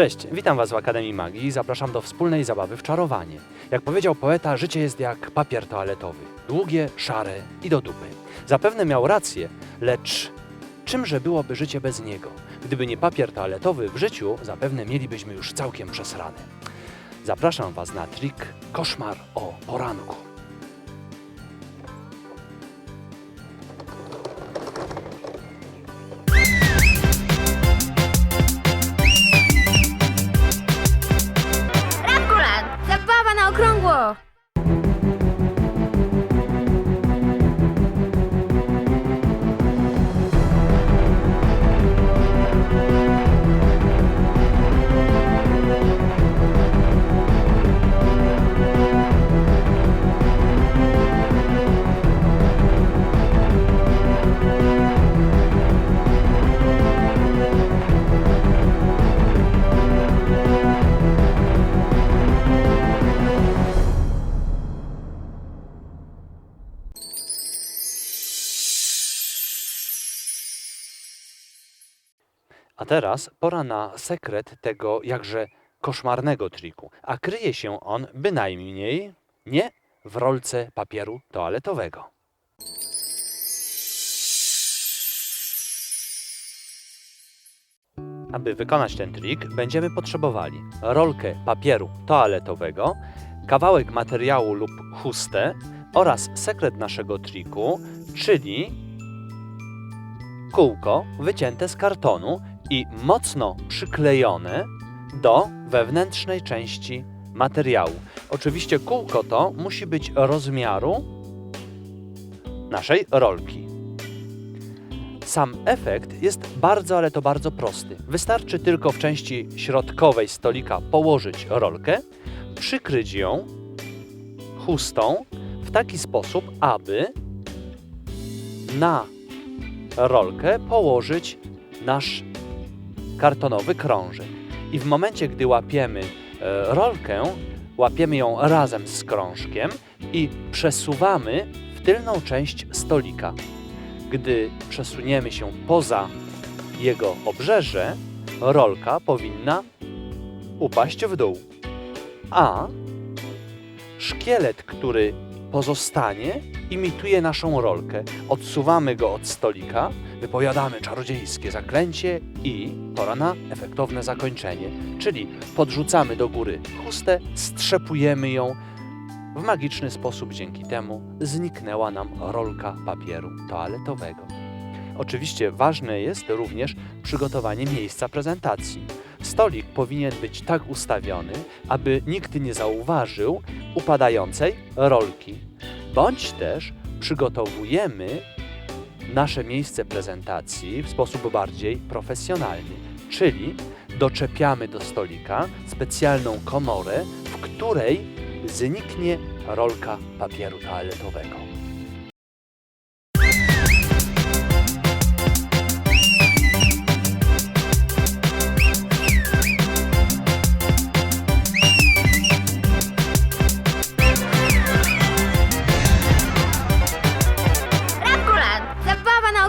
Cześć, witam Was w Akademii Magii i zapraszam do wspólnej zabawy w czarowanie. Jak powiedział poeta, życie jest jak papier toaletowy. Długie, szare i do dupy. Zapewne miał rację, lecz czymże byłoby życie bez niego? Gdyby nie papier toaletowy w życiu, zapewne mielibyśmy już całkiem przesrane. Zapraszam Was na trik Koszmar o poranku. A teraz pora na sekret tego jakże koszmarnego triku, a kryje się on bynajmniej nie w rolce papieru toaletowego. Aby wykonać ten trik, będziemy potrzebowali rolkę papieru toaletowego, kawałek materiału lub chustę oraz sekret naszego triku, czyli kółko wycięte z kartonu i mocno przyklejone do wewnętrznej części materiału. Oczywiście kółko to musi być rozmiaru naszej rolki. Sam efekt jest bardzo, ale to bardzo prosty. Wystarczy tylko w części środkowej stolika położyć rolkę, przykryć ją chustą w taki sposób, aby na rolkę położyć nasz kartonowy krążek. I w momencie, gdy łapiemy e, rolkę, łapiemy ją razem z krążkiem i przesuwamy w tylną część stolika. Gdy przesuniemy się poza jego obrzeże, rolka powinna upaść w dół. A szkielet, który pozostanie, imituje naszą rolkę. Odsuwamy go od stolika, wypowiadamy czarodziejskie zaklęcie i pora na efektowne zakończenie. Czyli podrzucamy do góry chustę, strzepujemy ją. W magiczny sposób dzięki temu zniknęła nam rolka papieru toaletowego. Oczywiście ważne jest również przygotowanie miejsca prezentacji. Stolik powinien być tak ustawiony, aby nikt nie zauważył upadającej rolki. Bądź też przygotowujemy nasze miejsce prezentacji w sposób bardziej profesjonalny, czyli doczepiamy do stolika specjalną komorę, w której zniknie rolka papieru toaletowego.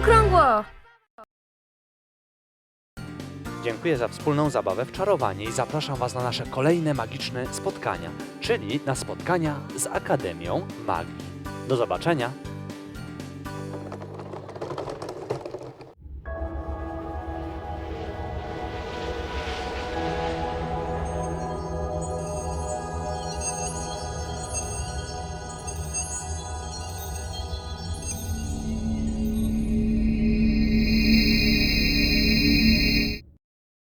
Okrągło! Dziękuję za wspólną zabawę w czarowanie i zapraszam Was na nasze kolejne magiczne spotkania, czyli na spotkania z Akademią Magii. Do zobaczenia!